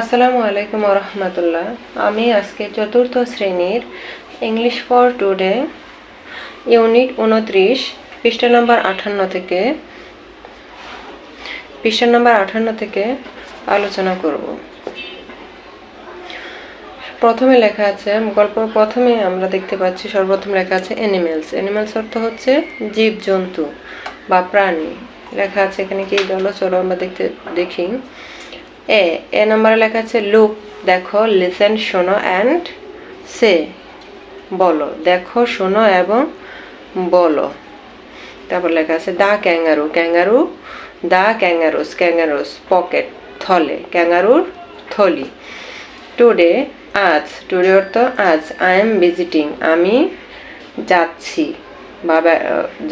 আসসালামু আলাইকুম রহমতুল্লাহ। আমি আজকে চতুর্থ শ্রেণির ইংলিশ ফর টুডে ইউনিট উনত্রিশ, পৃষ্ঠা নম্বর আঠান্ন থেকে, পৃষ্ঠা নম্বর আঠান্ন থেকে আলোচনা করব। প্রথমে লেখা আছে, গল্প প্রথমে আমরা দেখতে পাচ্ছি, সর্বপ্রথম লেখা আছে অ্যানিমেলস অ্যানিমেলস অর্থ হচ্ছে জীবজন্তু বা প্রাণী। লেখা আছে এখানে কি চলো আমরা দেখতে দেখি। এ এ নম্বরে লেখা আছে, লুক, দেখো, লিসেন, শোনো, অ্যান্ড সে, বলো, দেখো, শোনো এবং বলো। তারপর লেখা আছে, the kangaroo kangaroo, the kangaroos kangaroos, pocket, থলে, ক্যাঙ্গারুর থলি। টুডে, আজ, টুডে অর্থ, আজ, আই এম ভিজিটিং, আমি যাচ্ছি বা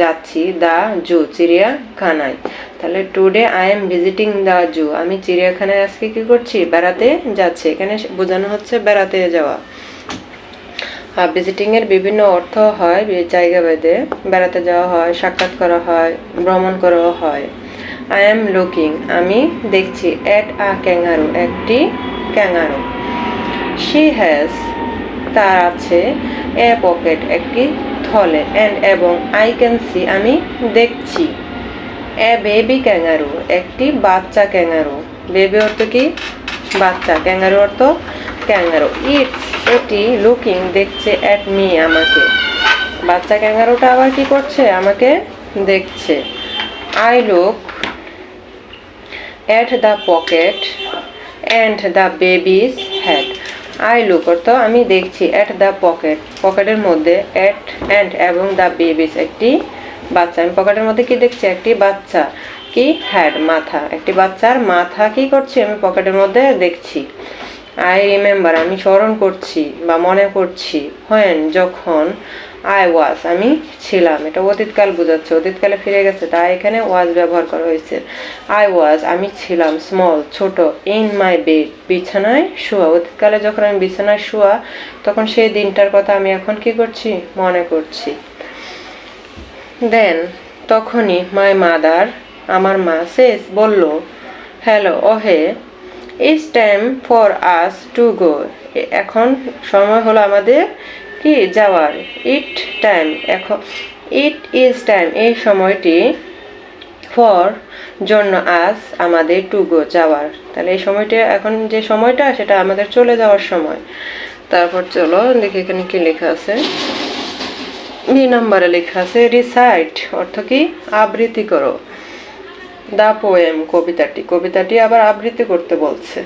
যাচ্ছি, দা, জু, চিড়িয়াখানায়। তাহলে today I am visiting the zoo আমি চিড়িয়াখানায় আজকে কি করছি? বেড়াতে যাচ্ছি। এখানে বোঝানো হচ্ছে বেড়াতে যাওয়া। আর ভিজিটিং এর বিভিন্ন অর্থ হয় জায়গা ভেদে। বেড়াতে যাওয়া হয়, সাক্ষাৎ করা হয়, ভ্রমণ করা হয়। আই এম লুকিং আমি দেখছি এট আ ক্যাঙ্গারু একটি ক্যাঙ্গারু শি হ্যাজ তার আছে এ পকেট একটি থলে। অ্যান্ড এবং আই ক্যান সি আমি দেখছি। এ বেবি ক্যাঙ্গারু, একটি বাচ্চা ক্যাঙ্গারু। বেবি অর্থ কি? বাচ্চা। ক্যাঙ্গারু অর্থ ক্যাঙ্গারু। ইটস এটি লুকিং দেখছে অ্যাট মি, আমাকে। বাচ্চা ক্যাঙ্গারুটা আবার কি করছে? আমাকে দেখছে। I look at the pocket and the baby's head. I look অর্থ আমি দেখছি অ্যাট দ্য পকেট। পকেটের মধ্যে অ্যাট অ্যান্ড এবং দ্য বেবিস, একটি বাচ্চা। আমি পকেটের মধ্যে কি দেখছি? একটি বাচ্চা কি? হ্যাড, মাথা। একটি বাচ্চার মাথা কি করছি? আমি পকেটের মধ্যে দেখছি। আই রিমেম্বার আমি স্মরণ করছি বা মনে করছি। হোয়েন যখন আই ওয়াজ আমি ছিলাম। এটা অতীতকাল বোঝাচ্ছে। অতীতকালে ফিরে গেছে। তাই এখানে ওয়াজ ব্যবহার করা হয়েছে। আই ওয়াজ আমি ছিলাম স্মল ছোট ইন মাই বেড বিছানায় শোয়া। অতীতকালে যখন আমি বিছানায় শোয়া, তখন সেই দিনটার কথা আমি এখন কি করছি? মনে করছি। দেন, তখনই মাই মাদার আমার মা শেষ, বলল হ্যালো ওহে it's time for us to go এখন সময় হলো আমাদের কি যাওয়ার? ইট টাইম এখন ইট ইজ টাইম এই সময়টি ফর জন্য আজ আমাদের টু গো যাওয়ার। তাহলে এই সময়টা, এখন যে সময়টা, সেটা আমাদের চলে যাওয়ার সময়। তারপর চলো, দেখি এখানে কি লেখা আছে। বি নম্বরে লেখা আছে রিসাইট অর্থ কি? আবৃত্তি করো। দা পোয়েম কবিতাটি। কবিতাটি আবার আবৃত্তি করতে বলছে।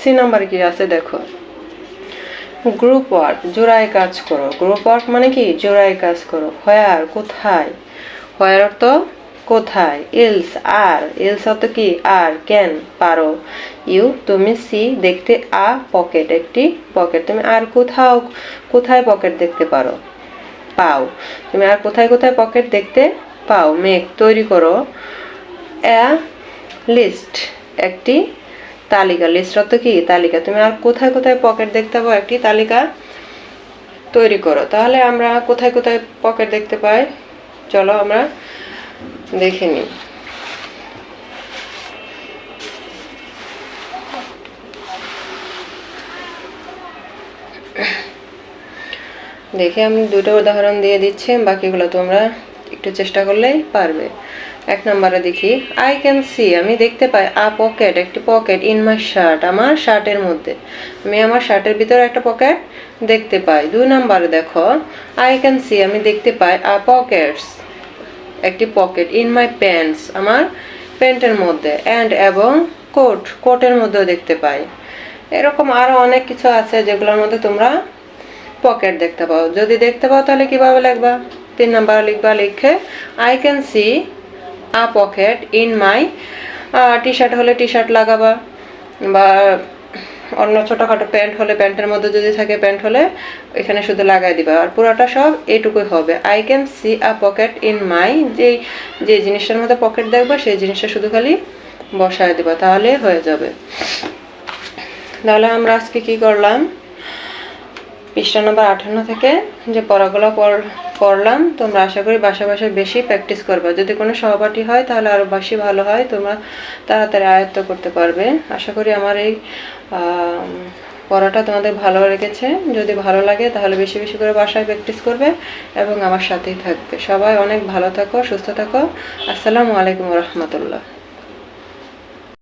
সি নাম্বার কি আছে দেখো। গ্রুপ ওয়ার্ক জোড়ায় কাজ করো। গ্রুপ ওয়ার্ক মানে কি? জোড়ায় কাজ করো। হোয়ার কোথায়? হোয়ার অর্থ কোথায়? ইলস আর ইলস অর্থ কি? আর ক্যান পারো। ইউ তুমি সি দেখতে আ পকেট একটি পকেট তুমি আর কোথাও, কোথায় পকেট দেখতে পারো? পাও। তুমি আর কোথায় কোথায় পকেট দেখতে পাও? মেক তৈরি করো। এ লিস্ট একটি তালিকা। লিস্ট অর্থ কি? তালিকা। তুমি আর কোথায় কোথায় পকেট দেখতে পাও? একটি তালিকা তৈরি করো। তাহলে আমরা কোথায় কোথায় পকেট দেখতে পাই? চলো আমরা দেখে নিই। দেখে আমি দুটো উদাহরণ দিয়ে দিচ্ছি, বাকিগুলো তোমরা একটু চেষ্টা করলেই পারবে। এক নম্বরে দেখি আই ক্যান সি আমি দেখতে পাই আ পকেট একটি পকেট ইন মাই শার্ট আমার শার্টের মধ্যে। আমি আমার শার্টের ভিতরে একটা পকেট দেখতে পাই। দুই নম্বরে দেখো আই ক্যান সি আমি দেখতে পাই আ পকেটস একটি পকেট ইন মাই প্যান্টস আমার প্যান্টের মধ্যে। অ্যান্ড এবং কোট কোটের মধ্যেও দেখতে পাই। এরকম আরও অনেক কিছু আছে যেগুলোর মধ্যে তোমরা পকেট দেখতে পাও। যদি দেখতে পাও, তাহলে কীভাবে লিখবা? তিন নাম্বার লিখবা, লিখে I can see a pocket in my T-shirt হলে টি শার্ট লাগাবা বা অন্য ছোটোখাটো প্যান্ট হলে প্যান্টের মধ্যে যদি থাকে প্যান্ট হলে এখানে শুধু লাগাই দিবা। আর পুরোটা সব এটুকুই হবে। I can see a pocket in my যেই, যে জিনিসটার মধ্যে পকেট দেখবা, সেই জিনিসটা শুধু খালি বসায় দিবা। তাহলে হয়ে যাবে। তাহলে আমরা আজকে কি করলাম? পৃষ্ঠা নম্বর আঠান্ন থেকে যে পড়াগুলো পড়- পড়লাম, তোমরা আশা করি বাসা বাসায় বেশি প্র্যাকটিস করবে। যদি কোনো সহপাঠী হয়, তাহলে আরও বেশি ভালো হয়, তোমরা তাড়াতাড়ি আয়ত্ত করতে পারবে। আশা করি আমার এই পড়াটা তোমাদের ভালো লেগেছে। যদি ভালো লাগে, তাহলে বেশি বেশি করে বাসায় প্র্যাকটিস করবে এবং আমার সাথেই থাকবে। সবাই অনেক ভালো থাকো, সুস্থ থাকো। আসসালামু আলাইকুম রহমতুল্লাহ।